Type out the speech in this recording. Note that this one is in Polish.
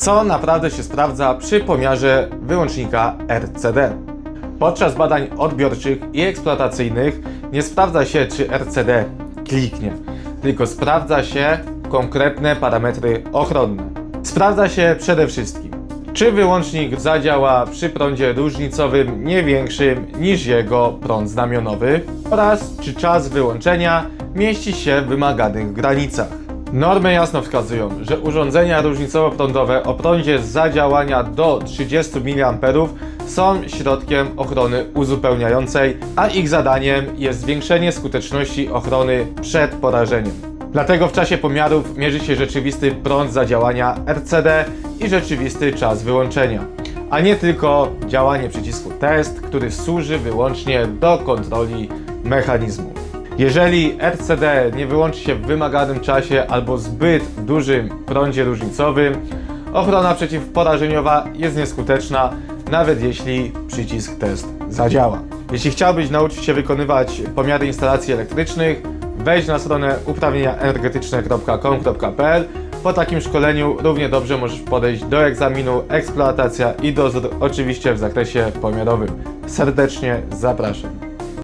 Co naprawdę się sprawdza przy pomiarze wyłącznika RCD? Podczas badań odbiorczych i eksploatacyjnych nie sprawdza się, czy RCD kliknie, tylko sprawdza się konkretne parametry ochronne. Sprawdza się przede wszystkim, czy wyłącznik zadziała przy prądzie różnicowym nie większym niż jego prąd znamionowy oraz czy czas wyłączenia mieści się w wymaganych granicach. Normy jasno wskazują, że urządzenia różnicowo-prądowe o prądzie zadziałania do 30 mA są środkiem ochrony uzupełniającej, a ich zadaniem jest zwiększenie skuteczności ochrony przed porażeniem. Dlatego w czasie pomiarów mierzy się rzeczywisty prąd zadziałania RCD i rzeczywisty czas wyłączenia, a nie tylko działanie przycisku test, który służy wyłącznie do kontroli mechanizmu. Jeżeli RCD nie wyłączy się w wymaganym czasie albo zbyt dużym prądzie różnicowym, ochrona przeciwporażeniowa jest nieskuteczna, nawet jeśli przycisk test zadziała. Jeśli chciałbyś nauczyć się wykonywać pomiary instalacji elektrycznych, wejdź na stronę uprawnieniaenergetyczne.com.pl. Po takim szkoleniu równie dobrze możesz podejść do egzaminu eksploatacja i dozór, oczywiście w zakresie pomiarowym. Serdecznie zapraszam.